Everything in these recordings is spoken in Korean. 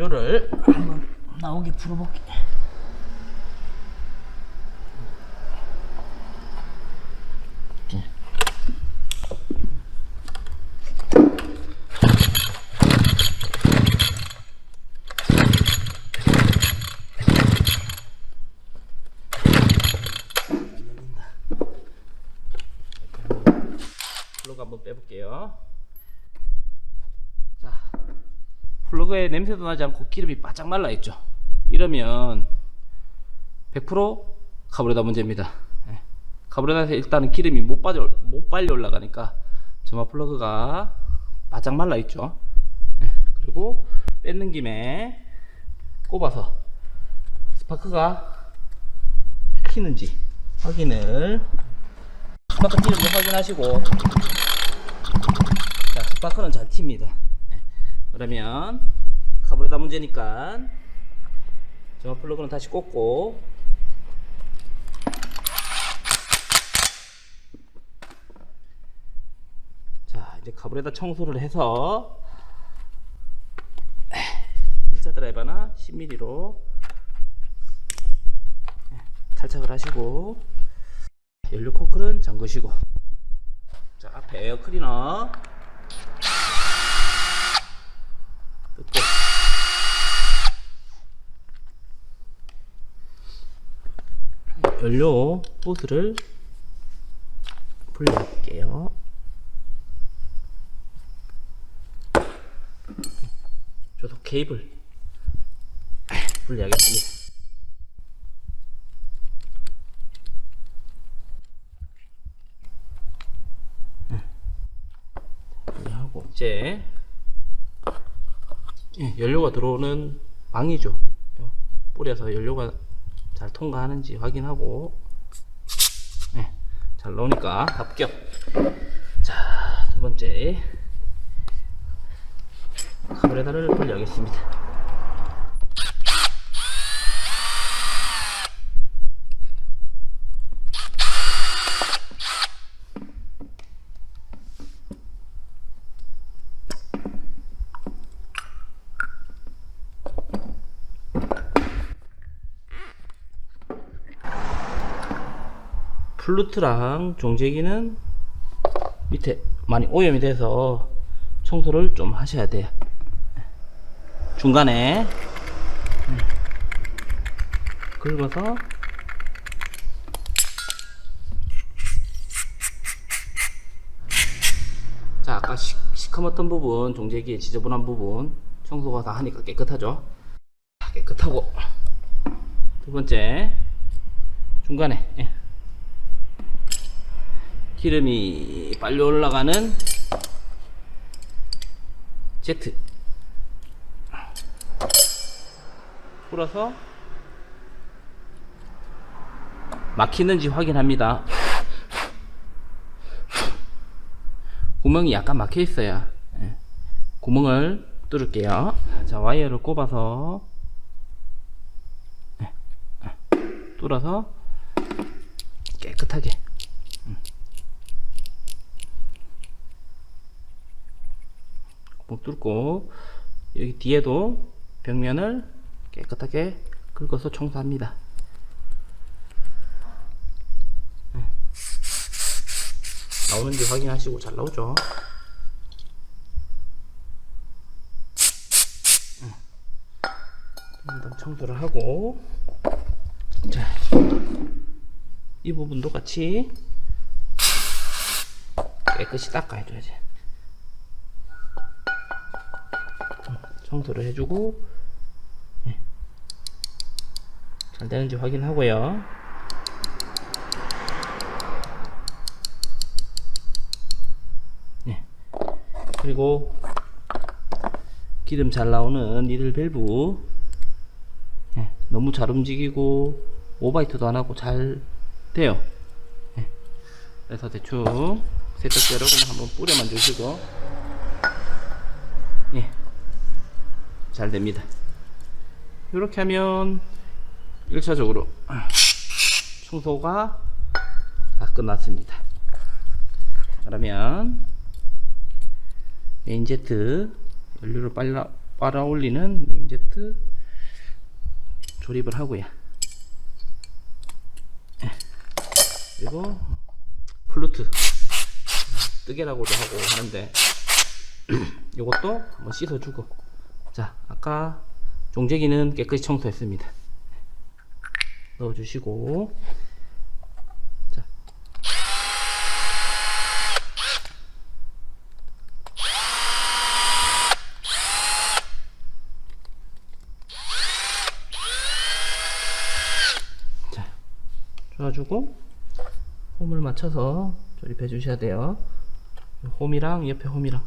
연료를 한번 나오게 풀어볼게. 플러그 한번 빼볼게요. 자, 플러그에 냄새도 나지 않고 기름이 바짝 말라 있죠. 이러면 100% 카브레다 문제입니다. 예. 카브레다에서 일단은 기름이 못 빠져 못 빨리 올라가니까 점화 플러그가 바짝 말라 있죠. 예. 그리고 뺏는 김에 꼽아서 스파크가 키는지 확인을 스파크 키는지 확인하시고 자, 스파크는 잘 튑니다. 네. 그러면 카브레다 문제니까. 저 플러그는 다시 꽂고. 자, 이제 카브레다 청소를 해서 1차 드라이버나 10mm로 탈착을 하시고 연료 코클은 잠그시고. 자 앞에 에어 클리너 뜯고 연료 호스를 분리할게요. 조속 케이블 분리하겠습니다. 하고 이제 예, 연료가 들어오는 방이죠. 뿌려서 연료가 잘 통과하는지 확인하고 예, 잘 나오니까 합격. 자, 두 번째 카브레다를 분리하겠습니다. 플루트랑 종제기는 밑에 많이 오염이 돼서 청소를 좀 하셔야 돼요. 중간에 음, 긁어서 자 아까 시, 시커멓던 부분 종제기에 지저분한 부분 청소가 다 하니까 깨끗하죠 자, 깨끗하고 두 번째 중간에 예. 기름이 빨리 올라가는 제트 풀어서 막히는지 확인합니다 구멍이 약간 막혀 있어야 예. 구멍을 뚫을게요 자 와이어를 꼽아서 예, 예. 뚫어서 깨끗하게 목 뚫고 여기 뒤에도 벽면을 깨끗하게 긁어서 청소합니다. 네. 나오는지 확인하시고 잘 나오죠. 네. 일단 청소를 하고 자, 이 부분도 같이 깨끗이 닦아줘야지. 청소를 해주고 예. 잘 되는지 확인하고요. 예. 그리고 기름 잘 나오는 니들 밸브 예. 너무 잘 움직이고 오바이트도 안 하고 잘 돼요. 예. 그래서 대충 세척제로 그냥 한번 뿌려만 주시고 예. 잘 됩니다. 이렇게 하면 1차적으로 청소가 다 끝났습니다. 그러면 메인 제트 연료를 빨리, 빨아 올리는 메인제트 조립을 하고요. 예. 그리고 플루트 뜨개라고도 하고 하는데 이것도 한번 씻어주고 자 아까 종재기는 깨끗이 청소했습니다. 넣어주시고 자 자, 줘가지고 홈을 맞춰서 조립해 주셔야 돼요. 홈이랑 옆에 홈이랑.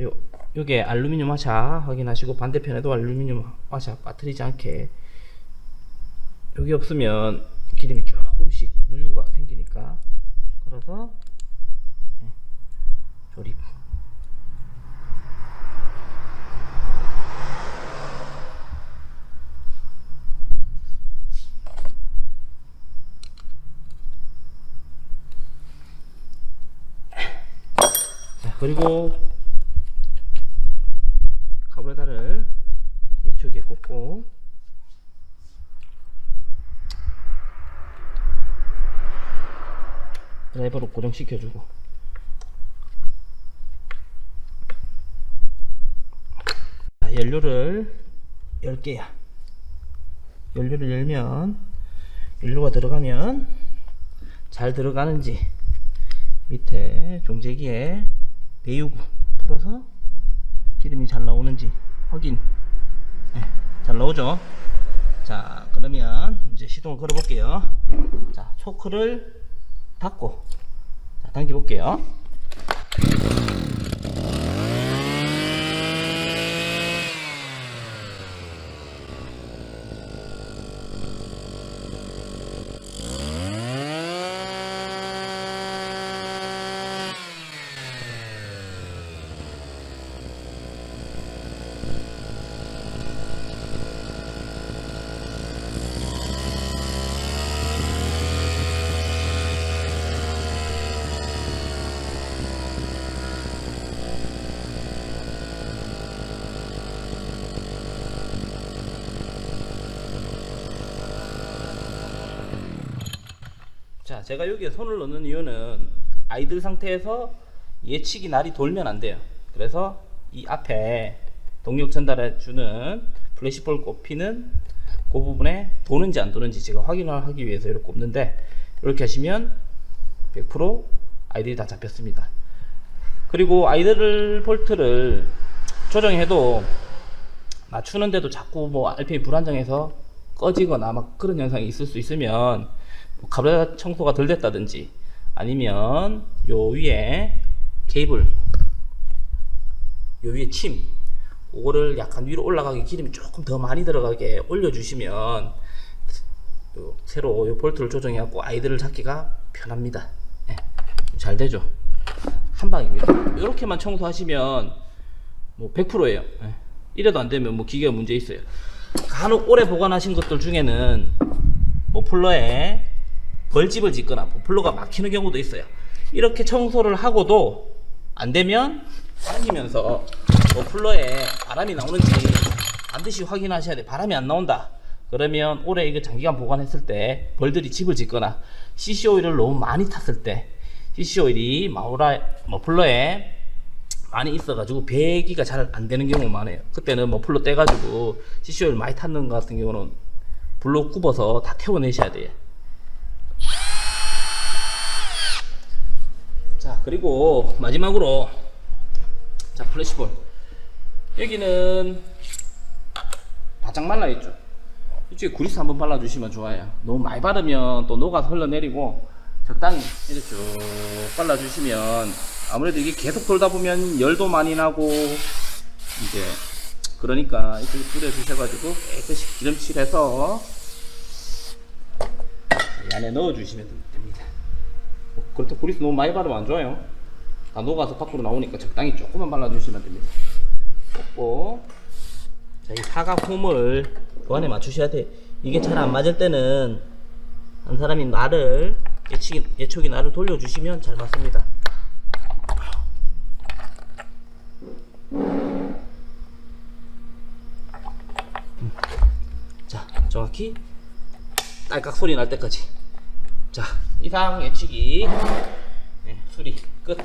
요, 요게 알루미늄 화샷 확인하시고 반대편에도 알루미늄 화샷 빠뜨리지 않게. 여기 없으면 기름이 조금씩 누유가 생기니까 걸어서 예, 조립. 자 그리고 카브레다를 예측에 꽂고. 드라이버로 고정시켜주고. 자, 연료를 10개야. 연료를 열면 연료가 들어가면 잘 들어가는지 밑에 종재기에 배유구 풀어서 기름이 잘 나오는지 확인. 네, 잘 나오죠? 자 그러면 이제 시동을 걸어 볼게요. 자 초크를 닫고 자, 당겨 볼게요 자, 제가 여기에 손을 넣는 이유는 아이들 상태에서 예측이 날이 돌면 안 돼요. 그래서 이 앞에 동력 전달해 주는 플래시볼 꼽히는 그 부분에 도는지 안 도는지 제가 확인을 하기 위해서 이렇게 꼽는데 이렇게 하시면 100% 아이들이 다 잡혔습니다. 그리고 아이들 볼트를 조정해도 맞추는데도 자꾸 뭐 RPM 불안정해서 꺼지거나 막 그런 현상이 있을 수 있으면 뭐 카메라 청소가 덜 됐다든지 아니면 요 위에 케이블 요 위에 침 그거를 약간 위로 올라가게 기름이 조금 더 많이 들어가게 올려주시면 요 새로 요 볼트를 조정해 갖고 아이들을 잡기가 편합니다. 예, 잘 되죠. 한 방입니다. 이렇게만 청소하시면 뭐 100%예요. 예. 이래도 안 되면 뭐 기계가 문제 있어요. 간혹 오래 보관하신 것들 중에는 머플러에 벌집을 짓거나 머플러가 막히는 경우도 있어요. 이렇게 청소를 하고도 안 되면 다니면서 머플러에 바람이 나오는지 반드시 확인하셔야 돼. 바람이 안 나온다. 그러면 오래 이거 장기간 보관했을 때 벌들이 집을 짓거나 CC 오일을 너무 많이 탔을 때 CC 오일이 마우라 머플러에 많이 있어가지고 배기가 잘 안 되는 경우가 많아요. 그때는 머플러 떼가지고 CC 오일 많이 탔는 것 같은 경우는 불로 굽어서 다 태워내셔야 돼요. 자 그리고 마지막으로 자 플래시볼. 여기는 바짝 말라 있죠. 이쪽에 구리스 한번 발라주시면 좋아요. 너무 많이 바르면 또 녹아서 흘러내리고 적당히 이렇게 쭉 발라주시면 아무래도 이게 계속 돌다 보면 열도 많이 나고 이제 그러니까 이쪽에 뿌려주셔가지고 깨끗이 기름칠해서 이 안에 넣어주시면 됩니다 그렇다고 구리스 너무 많이 바르면 안 좋아요 다 녹아서 밖으로 나오니까 적당히 조금만 발라주시면 됩니다. 꽂고 자, 이 사각 홈을 그 안에 맞추셔야 돼. 이게 잘 안 맞을 때는 한 사람이 날을 예측이, 예촉이 날을 돌려주시면 잘 맞습니다. 음. 자, 정확히 딸깍 소리 날 때까지. 자, 이상 예측이 네, 수리 끝.